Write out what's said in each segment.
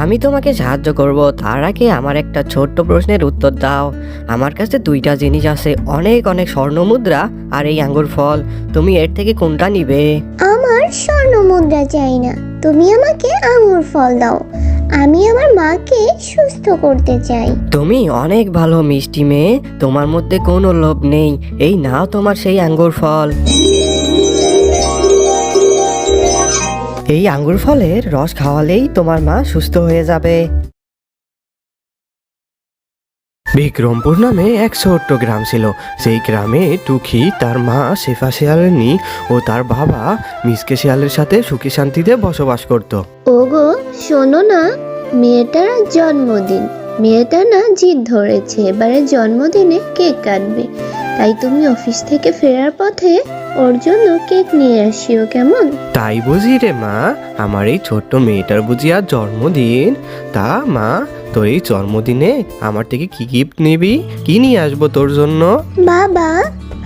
আমি তোমাকে সাহায্য করব তার আগে আমার একটা ছোট্ট প্রশ্নের উত্তর দাও। আমার কাছে দুইটা জিনিস আছে অনেক অনেক স্বর্ণ মুদ্রা আর এই আঙ্গুর ফল। তুমি এর থেকে কোনটা নিবে? আমার স্বর্ণ মুদ্রা চাই না তুমি আমাকে আঙ্গুর ফল দাও। আমি আমার মাকে সুস্থ করতে চাই। তুমি অনেক ভালো মিষ্টি মেয়ে তোমার মধ্যে কোনো লোভ নেই। এই নাও তোমার সেই আঙ্গুর ফল। এই আঙ্গুর ফলের রস খাওয়ালেই তোমার মা সুস্থ হয়ে যাবে। বিক্রমপুর নামে এক ছোট্ট গ্রাম ছিল। সেই গ্রামে টুকি তার মা শেফা শিয়ালিনী ও তার বাবা মিসকে শিয়ালের সাথে সুখী শান্তিতে বসবাস করত। ওগো শোনো না মেয়েটার জন্মদিন। মেয়েটা না জিদ ধরেছে। এবারে জন্মদিনে কেক কাটবে। তাই তুমি অফিস থেকে ফেরার পথে ওর জন্য কেক নিয়ে আসিও কেমন? তাই বুঝি রে মা আমার এই ছোট্ট মেয়েটার বুঝি আর জন্মদিন? তা মা তোর এই জন্মদিনে আমার থেকে কি গিফট নিবি? কি নিয়ে আসব তোর জন্য? বাবা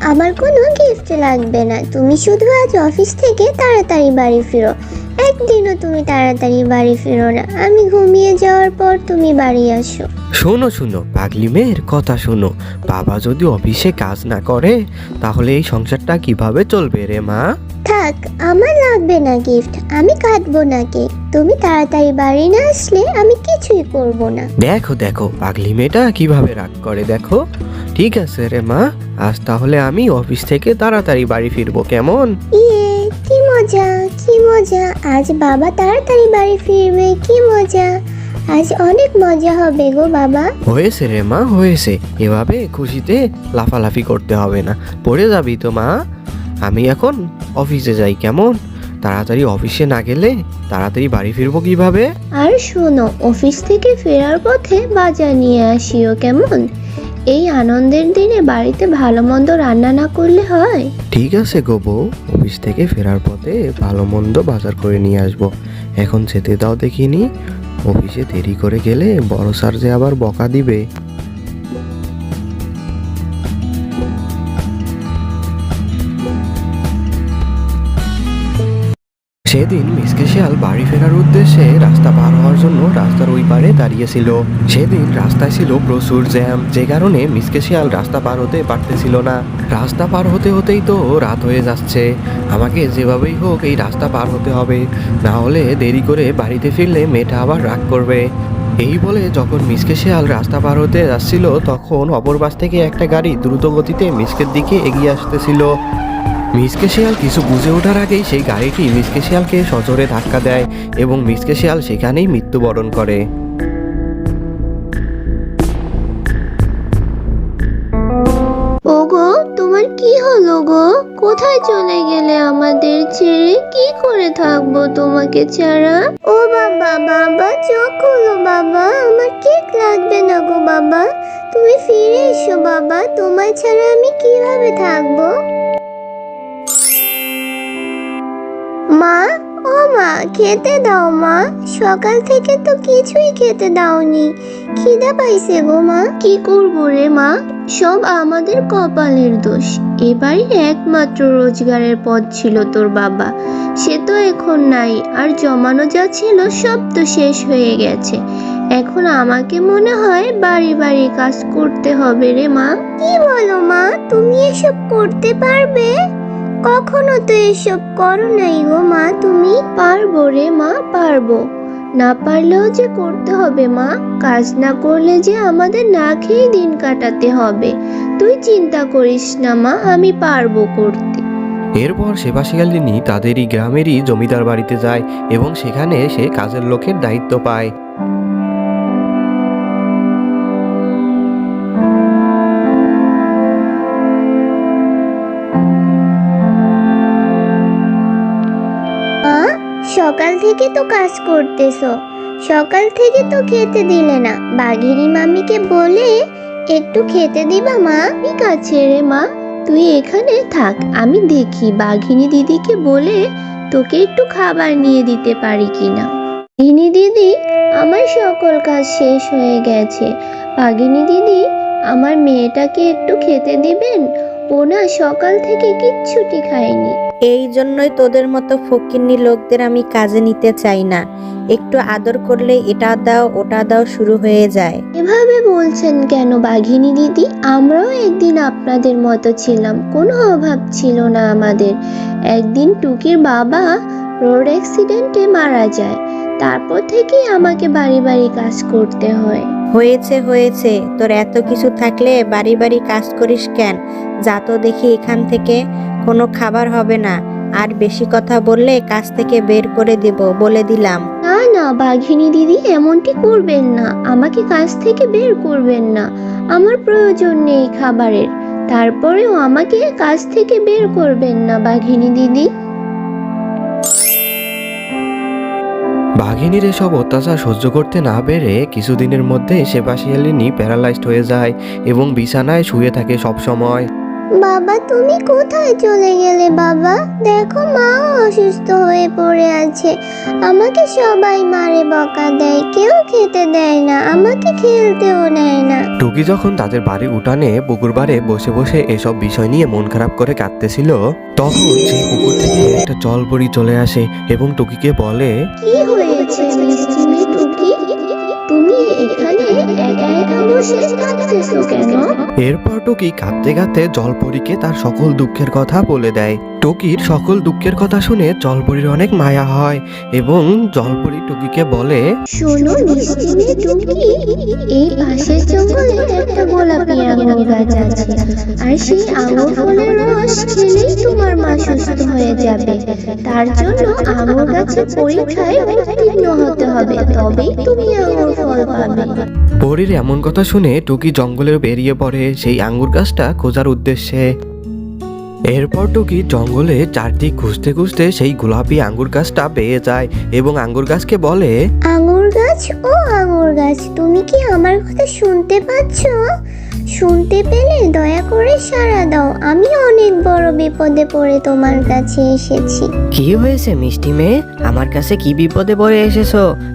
আমার কোনো গিফট লাগবে না। তুমি শুধু আজ অফিস থেকে তাড়াতাড়ি বাড়ি ফিরো। একদিনও তুমি তাড়াতাড়ি বাড়ি ফিরো না। আমি ঘুমিয়ে যাওয়ার পর তুমি বাড়ি আসো। শোনো শোনো পাগলি মেয়ের কথা শোনো। বাবা যদি অফিসে কাজ না করে তাহলে এই সংসারটা কীভাবে চলবে রে মা? থাক আমার লাগবে না গিফট। আমি কাটবো না কেক তুমি তাড়াতাড়ি বাড়ি না আসলে আমি কিছুই করব না। দেখো দেখো পাগলি মেয়েটা কীভাবে রাগ করে দেখো। ঠিক আছে রে মা। আজ তাহলে আমি অফিস থেকে তাড়াতাড়ি বাড়ি ফিরবো কেমন? ইয়ে কি মজা কি মজা। আজ বাবা তাড়াতাড়ি বাড়ি ফিরবে কি মজা। আজ অনেক মজা হবে গো বাবা। হয়েছে রে মা হয়েছে। এভাবে খুশিতে লাফালাফি করতে হবে না। পড়ে যাবি তো মা। আমি এখন অফিসে যাই কেমন? তাড়াতাড়ি অফিসে না গেলে তাড়াতাড়ি বাড়ি ফিরবো কীভাবে? আর শোনো অফিস থেকে ফেরার পথে বাজার নিয়ে আসিও কেমন? এই আনন্দের দিনে বাড়িতে ভালো মন্দ রান্না না করলে হয়? ঠিক আছে গো অফিস থেকে ফেরার পথে ভালো মন্দ বাজার করে নিয়ে আসব। এখন যেতে দাও দেখিনি, অফিসে দেরি করে গেলে বড় স্যার যে আবার বকা দিবে। সেদিন মিসকে শিয়াল বাড়ি ফেরার উদ্দেশ্যে রাস্তা পার হওয়ার জন্য রাস্তার ওই পারে দাঁড়িয়েছিল। সেদিন রাস্তায় ছিল প্রচুর জ্যাম, যে কারণে মিসকে শিয়াল রাস্তা পার হতে পারতেছিল না। রাস্তা পার হতে হতেই তো রাত হয়ে যাচ্ছে। আমাকে যেভাবেই হোক এই রাস্তা পার হতে হবে। না হলে দেরি করে বাড়িতে ফিরলে মেয়েটা আবার রাগ করবে। এই বলে যখন মিসকে শিয়াল রাস্তা পার হতে যাচ্ছিল, তখন অপর পাশ থেকে একটা গাড়ি দ্রুত গতিতে মিসকের দিকে এগিয়ে আসতেছিল। মিসকে শিয়াল কিছু বুঝে ওঠার আগেই সেই গাড়িটি মিসকে শিয়ালকে সজোরে ধাক্কা দেয় এবং মিসকে শিয়াল সেখানেই মৃত্যুবরণ করে। ওগো, তোমার কি হলো গো? কোথায় চলে গেলে আমাদের ছেড়ে কি করে থাকব তোমাকে ছাড়া? ও বাবা বাবা, চোখ খুলো বাবা, আমার কেক লাগবে না গো বাবা। তুমি ফিরে এসো বাবা, তোমায় ছাড়া আমি কীভাবে থাকব? মা, ও মা, খেতে দাও মা। সকাল থেকে তো কিছুই খেতে দাওনি। খিদা পাইছে গো মা। কি করব রে মা? সব আমাদের কপালের দোষ। এবারই একমাত্র রোজগারের পথ ছিল তোর বাবা। সে তো এখন নাই, আর জমানো যা ছিল সব তো শেষ হয়ে গেছে। এখন আমাকে মনে হয় বাড়ি বাড়ি কাজ করতে হবে রে মা। কি বলো মা? তুমি এসব করতে পারবে? কখনো তো এসব করো নাই গো মা, তুমি পারব রে মা, পারব। না পারলেও যে করতে হবে মা, কাজ না করলে যে আমাদের না খেয়ে দিন কাটাতে হবে। তুই চিন্তা করিস না মা, আমি পারব করতে। এরপর সেবা শিয়ালিনী তাদেরই গ্রামেরই জমিদার বাড়িতে যায় এবং সেখানে সে কাজের লোকের দায়িত্ব পায়। সকাল থেকে তো কাজ করতেছো। সকাল থেকে তো খেতে দিলে না। বাঘিনী মামিকে বলে, একটু খেতে দিবা মা? ঠিক আছে রে মা। তুই এখানে থাক, আমি দেখি। বাঘিনী দিদিকে বলে, তোকে একটু খাবার নিয়ে দিতে পারি কিনা? বাঘিনী দিদি, আমার সকল কাজ শেষ হয়ে গেছে। বাঘিনী দিদি, আমার মেয়েটাকে একটু খেতে দিবেন? ও না সকাল থেকে কিচ্ছুটি খায়নি। এই জন্যই তোদের মতো ফকিন্নি লোকদের আমি কাজে নিতে চাই না। একটু আদর করলে এটা দাও ওটা দাও শুরু হয়ে যায়। এভাবে বলছেন কেন বাঘিনী দিদি? আমরাও একদিন আপনাদের মতো ছিলাম। কোনো অভাব ছিল না আমাদের। একদিন টুকির বাবা রোড অ্যাক্সিডেন্টে মারা যায়। তারপর থেকেই আমাকে বাড়ি বাড়ি কাজ করতে হয়। হয়েছে হয়েছে। তোর এত কিছু থাকলে বাড়ি বাড়ি কাজ করিস কেন? যা তো দেখি এখান থেকে কোনো খাবার হবে না। আর বেশি কথা বললে কাজ থেকে বের করে দেব বলে দিলাম। না না বাঘিনী দিদি এমনটি করবেন না। আমাকে কাজ থেকে বের করবেন না। আমার প্রয়োজন নেই খাবারের। তারপরেও আমাকে কাজ থেকে বের করবেন না বাঘিনী দিদি। বাঘিনীর এসব অত্যাচার সহ্য করতে না পেরে কিছুদিনের মধ্যে সেবাশিয়ালিনী প্যারালাইজড হয়ে যায় এবং বিছানায় শুয়ে থাকে সব সময় বাবা তুমি কোথায় চলে গেলে বাবা? দেখো মাও অসুস্থ হয়ে পড়ে আছে। আমাকে সবাই মারে বকা দেয়। কেউ খেতে দেয় না আমাকে খেলতেও নেয় না। টুকি যখন তাদের বাড়ির উঠানে পুকুর পাড়ে বসে বসে এসব বিষয় নিয়ে মন খারাপ করে কাঁদতেছিল তখন সেই পুকুর থেকে একটা জল জলপরি চলে আসে এবং টুকিকে বলে কি হয়েছে তুমি এখানে একা একা বসে কেন? এরপর টুকি কাঁদতে কাঁদতে জলপরীকে তার সকল দুঃখের কথা বলে দেয়। টুকির সকল দুঃখের কথা শুনে জলপরীর অনেক মায়া হয় এবং জলপরী টুকিকে বলে শোনো মিষ্টি টুকি এই পাশের জঙ্গলে একটা গোলাপি আঙুর গাছ আছে আর সেই আঙুর ফলের রস খেলেই তোমার মা সুস্থ হয়ে যাবে। তার জন্য আঙুর গাছের পরীক্ষায় উত্তীর্ণ হতে হবে তবেই তুমি আঙুর ফল পাবে। পরীর এমন কথা শুনে টুকি জঙ্গলে বেরিয়ে পড়ে। সেই আঙ্গুর গাছটা খোঁজার উদ্দেশ্যে এরপর টুকি জঙ্গলে চারদিক খুঁজতে খুঁজতে সেই গোলাপি আঙ্গুর গাছটা পেয়ে যায় এবং আঙ্গুর গাছকে বলে, আঙ্গুর গাছ? ও আঙ্গুর গাছ, তুমি কি আমার কথা শুনতে পাচ্ছ? শুনতে পেলে দয়া করে সাড়া দাও। আমি অনেক বড় বিপদে পড়ে তোমার কাছে এসেছি। কি হয়েছে মিষ্টি মেয়ে? আমার কাছে কি বিপদে পড়ে এসেছ?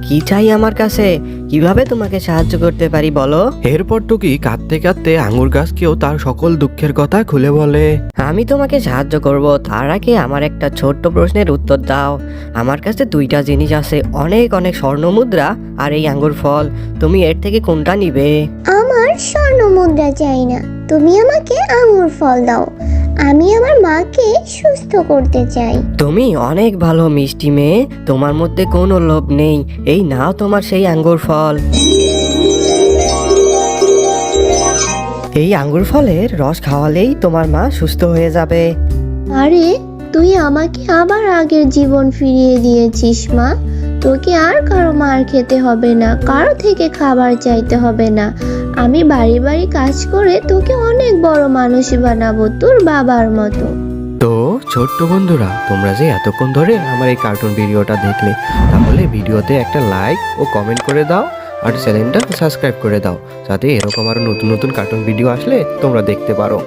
কি চাই আমার কাছে? কীভাবে তোমাকে সাহায্য করতে পারি বলো? এরপর টুকি কাঁদতে কাঁদতে আঙ্গুর গাছকেও তার সকল দুঃখের কথা খুলে বলে। আমি তোমাকে সাহায্য করব। তার আগে আমার একটা ছোট্ট প্রশ্নের উত্তর দাও। আমার কাছে দুইটা জিনিস আছে। অনেক অনেক স্বর্ণ মুদ্রা আর এই আঙ্গুর ফল। তুমি এর থেকে কোনটা নিবে? স্বর্ণ মুদ্রা চাই না। তুমি আমাকে আঙুর ফল দাও। আমি আমার মাকে সুস্থ করতে চাই। তুমি অনেক ভালো মিষ্টি মেয়ে। তোমার মধ্যে কোনো লোভ নেই। এই নাও তোমার সেই আঙ্গুর ফল। এই আঙ্গুর ফলের রস খাওয়ালেই তোমার মা সুস্থ হয়ে যাবে। আরে তুই আমাকে আবার আগের জীবন ফিরিয়ে দিয়েছিস মা। তোকে আর কারও মার খেতে হবে না। কারও থেকে খাবার চাইতে হবে না। আমি বাড়ি বাড়ি কাজ করে তোকে অনেক বড় মানুষই বানাবো, তোর বাবার মতো। তো, ছোট্ট বন্ধুরা, তোমরা যে এতক্ষণ ধরে আমার এই কার্টুন ভিডিওটা দেখলে, তাহলে ভিডিওতে একটা লাইক ও কমেন্ট করে দাও, আর চ্যানেলটা সাবস্ক্রাইব করে দাও, যাতে এরকম আরও নতুন নতুন কার্টুন ভিডিও আসলে তোমরা দেখতে পারো।